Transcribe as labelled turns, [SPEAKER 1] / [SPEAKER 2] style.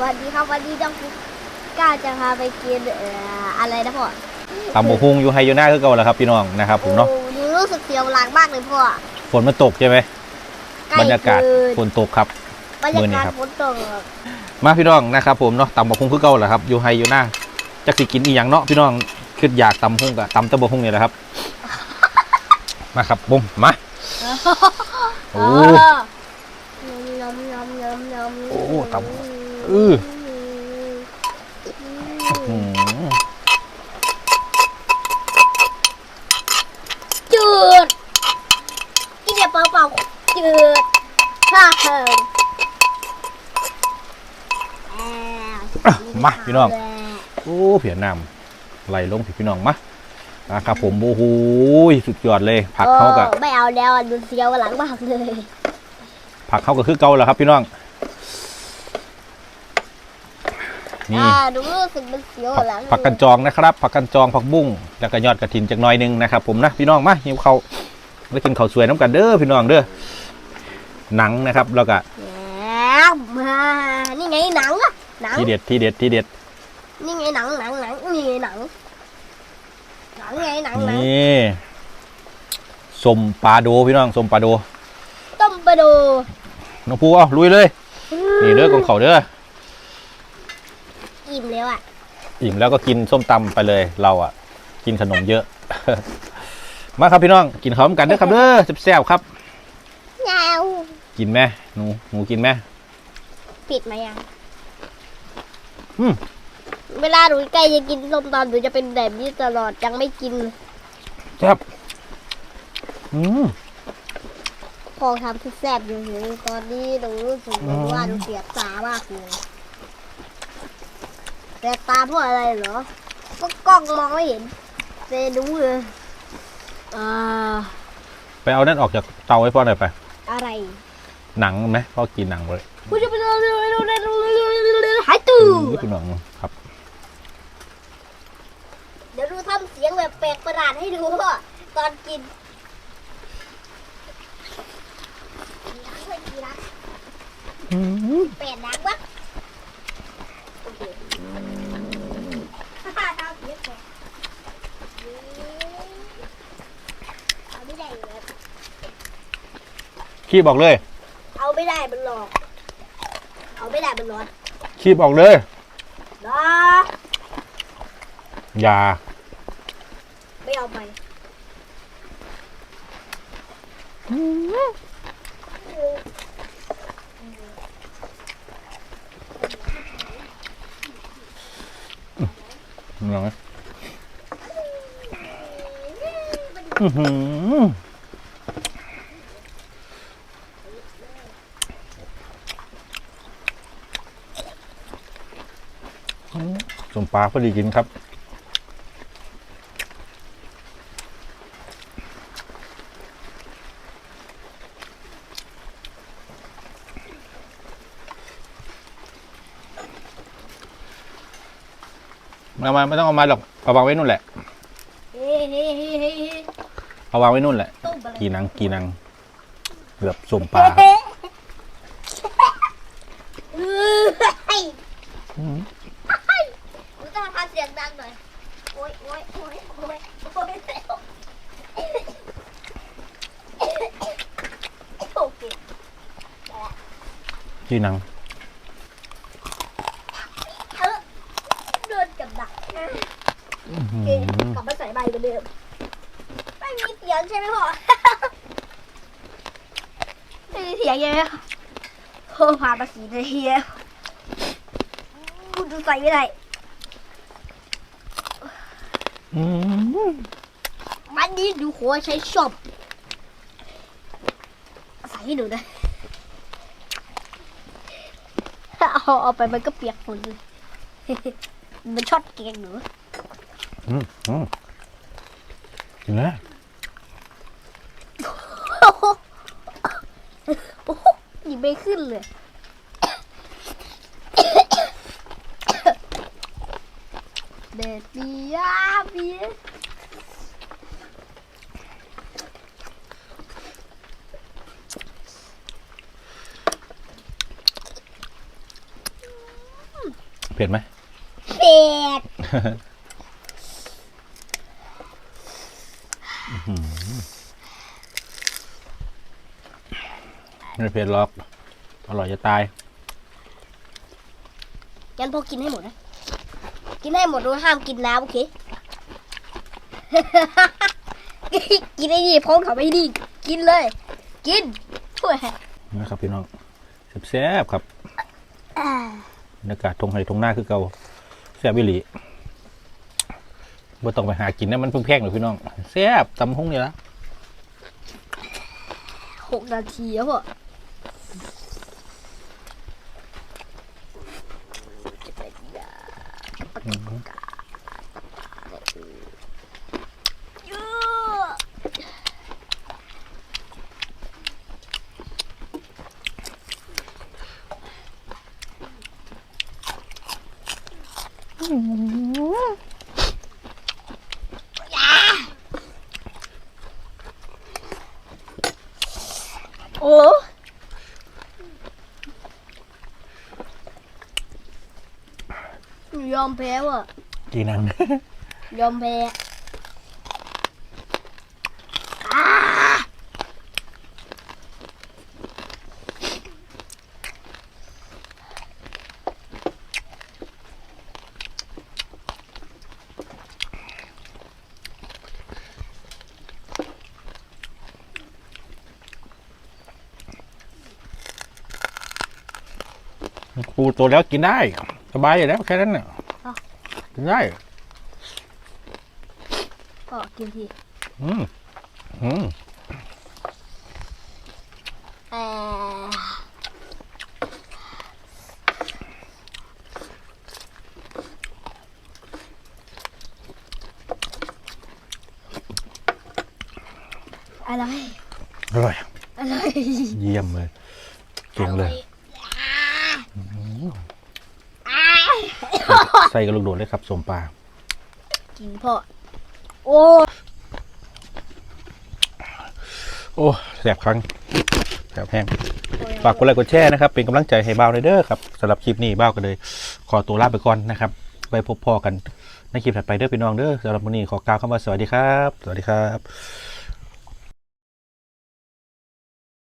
[SPEAKER 1] สวัสดีครับวันนี้ต้องกล้าจะพาไปกินเอ่ออะไรนะพ่อ
[SPEAKER 2] ตำบกฮุงอยู่ไฮยูน่าคือเก่าแล้วครับพี่น้องนะครับผมเนาะ
[SPEAKER 1] โอ้หนูรู้สึกเสียวหลังมากเลยพ่อ
[SPEAKER 2] ฝนมันตกใช่ไหม
[SPEAKER 1] ใกล้
[SPEAKER 2] บรรยากาศ
[SPEAKER 1] คืน
[SPEAKER 2] ฝนตกครับ
[SPEAKER 1] บรร
[SPEAKER 2] มื้
[SPEAKER 1] ยา
[SPEAKER 2] อนี้
[SPEAKER 1] กาศ
[SPEAKER 2] ครับ
[SPEAKER 1] ฝนตก
[SPEAKER 2] มาพี่น้องนะครับผมเนาะตำบกฮุงคือเก่าแหละครับอยู่ไฮยูน่าจักสิกินอีหยังเนาะพี่น้องคืออยากตำฮุงกับตำตะบกฮุงนี่แหละครับ มาครับบุ้มมาโอ้
[SPEAKER 1] ยำยำยำยำ
[SPEAKER 2] โอ้ตำ อื้ออืม
[SPEAKER 1] จืดกินเดี๋ยวเปล่าๆจืดฮ่าเฮิม
[SPEAKER 2] อะมาพี่น้อง โอ้เผียน้ำไหลลงพี่พี่น้องมานะครับผมโอ้โหสุดยอดเลยผักเขากับ
[SPEAKER 1] โอ้ไม่เอาแล้วดูเสียวหลังมากเลย
[SPEAKER 2] ผักเขาก็คือเก่าแล้วครับพี่น้อง นี่
[SPEAKER 1] อ่าดูรู้สึกมันเสียว
[SPEAKER 2] ผัก
[SPEAKER 1] หลัง
[SPEAKER 2] ผักกันจองนะครับ ผักกันจองผักบุ้งแล้วก็ยอดกระถินจากหน้อยหนึงนะครับผมนะพี่น้องมาหิวเขาวมากินข้าวสวยน้ำกันเด้อพี่น้องเด้อหนังนะครับแล้วก็
[SPEAKER 1] แหมมานี่ไงหนังอะหนัง
[SPEAKER 2] ที่เด็ดที่เด็ดที่เด็ด
[SPEAKER 1] นี่ไงหนังหนังหนังนี่ไงหนังหนังไงหนังหนัง
[SPEAKER 2] นี่สมปลาโดพี่น้องสมปลาโด
[SPEAKER 1] ต้มปลาดู
[SPEAKER 2] น้องภูเอาลุยเลยนี่เด้อของเขาเด้อ
[SPEAKER 1] อิ่มแล้วอะ
[SPEAKER 2] อิ่มแล้วก็กินส้มตำไปเลยเราอะ กินขนมเยอะ มาครับพี่น้อง กินข้าวกันเด้อครับเด้อแซ่บๆครับ
[SPEAKER 1] แงว
[SPEAKER 2] กินไหมหนูหนูกินไหม
[SPEAKER 1] ปิดไหมยัง
[SPEAKER 2] อืม
[SPEAKER 1] เวลาหนูใกล้จะกินส้มตำหนูจะเป็นแบบนี้ตลอดยังไม่กิน
[SPEAKER 2] แซ่บอืม
[SPEAKER 1] พอทำที่แซ่บอยู่หนูตอนนี้หนูรู้สึกเหมือนว่าหนูเสียตามากเลย แต่ตาเพราะอะไรเหรอก็กล้องมองไม่เห็นเซดูเลยอ่า
[SPEAKER 2] ไปเอานั่นออกจากเตาให้พ่อหน่อยไป
[SPEAKER 1] อะไร
[SPEAKER 2] หนังไหมพ่อกินหนังเลย
[SPEAKER 1] กูจะไปดูดูดูดูดูหายตู้
[SPEAKER 2] อื้อพี่น้องครับ
[SPEAKER 1] เดี๋ยวดูทำเสียงแบบแปลกประหลาดให้ดูตอนกินแปลกนักวะโอเคฮ่าฮ่าทำเสียงแปลกเอาไม่ได้เลย
[SPEAKER 2] คีบออกเลย
[SPEAKER 1] เอาไม่ได้มันหลอก เอาไม่ได้มันร้อน
[SPEAKER 2] คีบออกเลย
[SPEAKER 1] นะ
[SPEAKER 2] อย่า
[SPEAKER 1] ไม่เอาไป
[SPEAKER 2] พี่น้องอื้อหือสมปลาพอดีกินครับมามาไม่ต้องเอามาหรอกเอาวางไว้นู่นแหละ
[SPEAKER 1] เฮ้เฮ้เฮ้เฮ้เฮ้
[SPEAKER 2] เอาวางไว้นู่นแหละ
[SPEAKER 1] ต้มอะไร
[SPEAKER 2] กีนังกีนังแบบสมปลาครับ
[SPEAKER 1] เฮ้เฮ้ย
[SPEAKER 2] อืม
[SPEAKER 1] หนูต้องทำเสียงดังหน่อย โอ๊ยโอ๊ยโอ๊ยโอ๊ยโอ๊ยโอเค
[SPEAKER 2] กีนัง
[SPEAKER 1] เออโดนกับดักนะ
[SPEAKER 2] อื้อหื
[SPEAKER 1] โอเค
[SPEAKER 2] อก
[SPEAKER 1] ลับมาใส่ใบเหมือนเดิม ไม่มีเสียงใช่ไหมพ่อ ไม่มีเสียงใช่ไหมโอ้ผ่านมาสีนาทีแล้วกูจะใส่ไม่ได้
[SPEAKER 2] อืม
[SPEAKER 1] วันนี้ดูขอใช้ชอบใส่ให้หนูนะเอาเอาไปมันก็เปียกฝนเลยมันช็อตเกงหนู
[SPEAKER 2] อืมอืมกินแล้ว
[SPEAKER 1] โอ้โหโอ้โหหยิบไม่ขึ้นเลยเด็ดดีอะพี่
[SPEAKER 2] เผ็ดไหม
[SPEAKER 1] เป็ด
[SPEAKER 2] ไม่เผ็ดหรอก อร่อยจะตาย
[SPEAKER 1] งั้นพอกินให้หมดนะ กินให้หมดโดยห้ามกินน้ำโอเค กินไอ้นี่พร้อมกับไอ้นี่กินเลย กินช่วย
[SPEAKER 2] นะครับพี่น้องแซ่บๆครับ
[SPEAKER 1] อ่า
[SPEAKER 2] บ รรยากาศทงไห่ทงหน้าคือเก่าแซ่บวิลีบ่ต้องไปหากินนะมันเพิ่งแพงหรอกพี่น้องแซ่บตำหงนี่ละ
[SPEAKER 1] หกนาทีแล้วพ่อโอ้ยอมแพ้ว่ะ
[SPEAKER 2] กีนัง
[SPEAKER 1] ยอมแพ้
[SPEAKER 2] ปูโตแล้วกินได้ สบายอยู่แล้วแค่นั้นน่ะกินได้
[SPEAKER 1] ก็กินที
[SPEAKER 2] อืมอืม
[SPEAKER 1] เอ่ออะไร
[SPEAKER 2] อร่อย
[SPEAKER 1] อะไร
[SPEAKER 2] เยี่ยมเลย เก่งเลย
[SPEAKER 1] อ่า
[SPEAKER 2] ใส่กระลูกโดดเลยครับสมปลา
[SPEAKER 1] กินพ่อโอ้
[SPEAKER 2] โอ้แสบครั้งแสบแห้งฝากกดไลค์กดแชร์นะครับ เป็นกำลังใจให้บ่าวเลยเด้อครับสำหรับคลิปนี้บ่าวก็เลย ขอตัวลาไปก่อนนะครับไปพบพอกันในคลิปถัดไปเด้อพี่น้องเด้อสำหรับวันนี้ขอกล่าวคำว่าสวัสดีครับ สวัสดีครับ